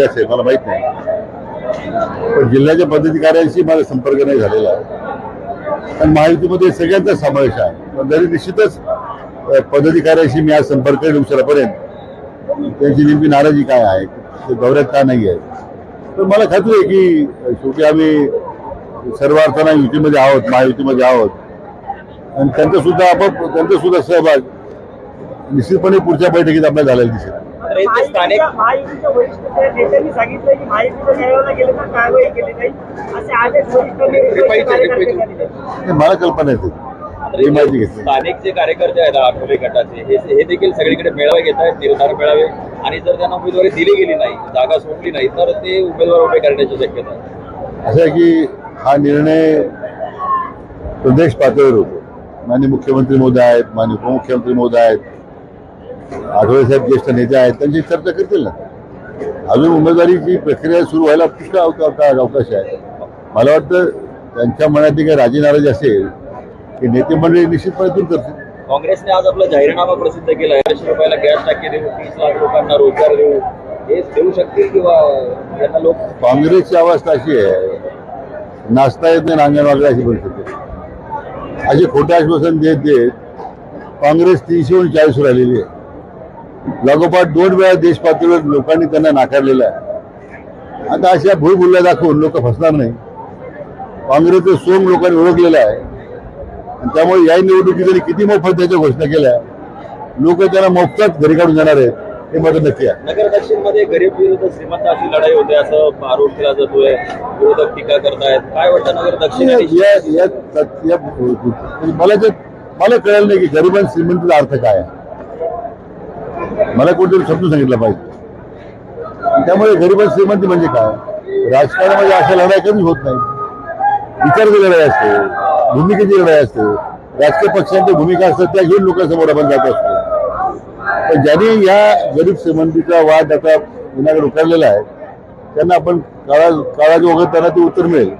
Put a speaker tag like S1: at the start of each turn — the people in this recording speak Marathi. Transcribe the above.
S1: विषय असेल मला माहीत नाही. पण जिल्ह्याच्या पदाधिकाऱ्यांशी माझा संपर्क नाही झालेला आहे. आणि महायुतीमध्ये सगळ्यांचा समावेश आहे. पण जरी निश्चितच अ, पदाधिकाऱ्यांशी मी आज संपर्क करेन उशिरापर्यंत. त्यांची नेमकी नाराजी काय आहे ते दौऱ्यात का नाही आहे. तर मला खात्री आहे की शेवटी आम्ही सर्व अर्थांना युतीमध्ये आहोत महायुतीमध्ये आहोत. आणि त्यांचा सुद्धा आपण त्यांचा सुद्धा सहभाग निश्चितपणे पुढच्या बैठकीत आपल्याला झालेला दिसेल.
S2: स्थानिक
S3: महायुतीच्या वरिष्ठ नेत्यांनी सांगितलं की महायुतीच्या गेले तर कारवाई केली जाईल. असे आदेश वरिष्ठांनी
S2: रिपाईचे-
S3: कार्यकर्त्यांना दिले.
S1: मला कल्पना येते. माहिती घेतली
S2: स्थानिक जे कार्यकर्ते आहेत आठवले गटाचे हे हे देखील सगळीकडे मेळावे घेत आहेत निर्धार मेळावे. आणि जर त्यांना उमेदवारी दिली गेली नाही जागा सोडली नाही तर ते उमेदवार उभे करण्याची शक्यता आहे.
S1: असं आहे की हा निर्णय प्रदेश पातळीवर होतो. माननीय मुख्यमंत्री मोदी आहेत माननीय उपमुख्यमंत्री मोदी आहेत आठवले साहेब ज्येष्ठ नेते आहेत त्यांची चर्चा करतील ना. अजून उमेदवारीची प्रक्रिया सुरू व्हायला पुष्कळ अवका- अवका- अवकाश आहे. मला वाटतं त्यांच्या मनात काही राजी नाराजी असेल की नेते मंडळी निश्चितपणे दूर करतील.
S2: काँग्रेसने आज आपला जाहीरनामा प्रसिद्ध केला चारशे रुपयाला गॅस टाकी देऊ तीस लाख लोकांना रोजगार देऊ हे देऊ शकतील किंवा त्यांना लोक
S1: काँग्रेसची अवस्था अशी आहे नाचता येत नाही नांगण वागला अशी परिस्थिती. असे खोटे आश्वासन देत देत काँग्रेस तीनशेहून चाळीस राहिलेली आहे. लागोपाठ दोन वेळा देश पातळीवर लोकांनी त्यांना नाकारलेलं आहे. आता अशा भूलभुल्ल्या दाखवून लोक फसणार नाही. काँग्रेसचं सोंग लोकांनी ओळखलेलं आहे. आणि त्यामुळे या निवडणुकीत त्यांनी किती मोफत त्याच्या घोषणा केल्या लोक त्यांना मोफतात घरी काढून जाणार आहेत हे मात्र नक्की आहे.
S2: नगर दक्षिणमध्ये गरीब विरुद्ध श्रीमंत अशी लढाई होते असं आरोप केला जातोय. विरोधक टीका करतायत. काय वाटतं नगर दक्षिण
S1: मला मला कळलं नाही की गरीब आणि श्रीमंतीचा अर्थ काय आहे. मला कोणतरी समजून सांगितलं पाहिजे. त्यामुळे गरीब श्रीमंती म्हणजे काय? राजकारणामध्ये अशा लढाई कमी होत नाही विचाराची लढाई असते. भूमिकेची लढाई असते. राजकीय पक्षांच्या भूमिका असतात त्या घेऊन लोकांसमोर आपण जात असतो. पण ज्यांनी या गरीब श्रीमंतीचा वाद आता विनाकडे उकारलेला आहे त्यांना आपण काळा काळाच्या वगैरे त्यांना ते उत्तर मिळेल.